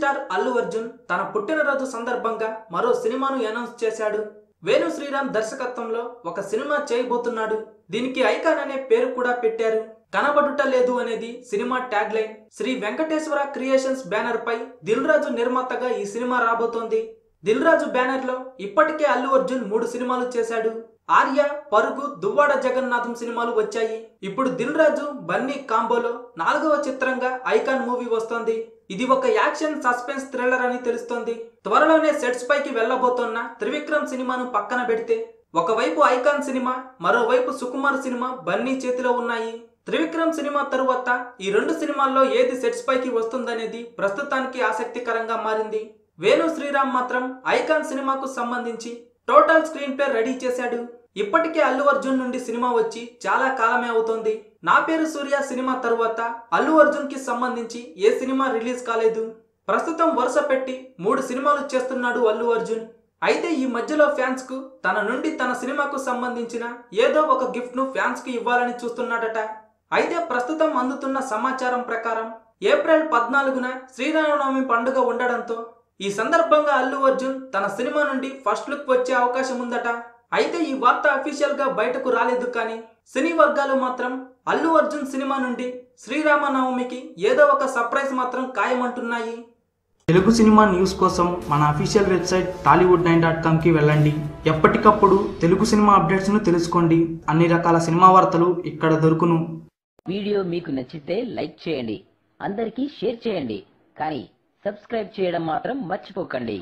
Star Allu Arjun తన పుట్టినరోజు సందర్భంగా మరో సినిమాను అనౌన్స్ చేశాడు. వేణు శ్రీరామ్ దర్శకత్వంలో ఒక సినిమా చేయబోతున్నాడు. దీనికి ఐకాన్ అనే పేరు కూడా పెట్టారు. కనబడుట లేదు అనేది cinema tag line. Sri Venkateswara creations banner పై దిల్ రాజు నిర్మాతగా ఈ సినిమా రాబోతోంది. దిల్ రాజు బ్యానర్లో ఇప్పటికే అల్లు అర్జున్ మూడు సినిమాలు చేశాడు. ఆర్య పరుగు దువ్వాడ జగన్నాథం సినిమాలు వచ్చాయి. ఇప్పుడు దిల్ రాజు బన్నీ కాంబోలో నాలుగవ చిత్రంగా ఐకాన్ మూవీ వస్తోంది. ఇది ఒక యాక్షన్ సస్పెన్స్ థ్రిల్లర్ అని తెలుస్తోంది. త్వరలోనే సెట్స్ పైకి వెళ్ళబోతున్న త్రివిక్రమ్ సినిమాను పక్కన పెడితే ఒకవైపు ఐకాన్ సినిమా మరోవైపు సుకుమార్ సినిమా బన్నీ చేతిలో ఉన్నాయి. త్రివిక్రమ్ సినిమా తరువాత ఈ రెండు సినిమాల్లో ఏది సెట్స్ పైకి వస్తుందనేది ప్రస్తుతానికి ఆసక్తికరంగా మారింది. వేణు శ్రీరామ్ మాత్రం ఐకాన్ సినిమాకు సంబంధించి టోటల్ స్క్రీన్ ప్లే రెడీ చేశాడు. ఇప్పటికే అల్లు అర్జున్ నుండి సినిమా వచ్చి చాలా కాలమే అవుతోంది. నా పేరు సూర్య సినిమా తరువాత అల్లు అర్జున్కి సంబంధించి ఏ సినిమా రిలీజ్ కాలేదు. ప్రస్తుతం వరుస పెట్టి మూడు సినిమాలు చేస్తున్నాడు అల్లు అర్జున్. అయితే ఈ మధ్యలో ఫ్యాన్స్కు తన నుండి తన సినిమాకు సంబంధించిన ఏదో ఒక గిఫ్ట్ను ఫ్యాన్స్కు ఇవ్వాలని చూస్తున్నాడట. అయితే ప్రస్తుతం అందుతున్న సమాచారం ప్రకారం ఏప్రిల్ పద్నాలుగున శ్రీరామనవమి పండుగ ఉండడంతో ఈ సందర్భంగా అల్లు అర్జున్ తన సినిమా నుండి ఫస్ట్ లుక్ వచ్చే అవకాశం ఉందట. అయితే ఈ వార్త అఫీషియల్గా బయటకు రాలేదు కానీ సినీ వర్గాలు మాత్రం అల్లు అర్జున్ సినిమా నుండి శ్రీరామనవమికి ఏదో ఒక సర్ప్రైజ్ మాత్రం ఖాయమంటున్నాయి. తెలుగు సినిమా న్యూస్ కోసం మన official website Tollywood nine dot కామ్కి వెళ్ళండి. ఎప్పటికప్పుడు తెలుగు సినిమా అప్డేట్స్ను తెలుసుకోండి. అన్ని రకాల సినిమా వార్తలు ఇక్కడ దొరుకును. వీడియో మీకు నచ్చితే లైక్ చేయండి. అందరికీ షేర్ చేయండి. కానీ సబ్స్క్రైబ్ చేయడం మాత్రం మర్చిపోకండి.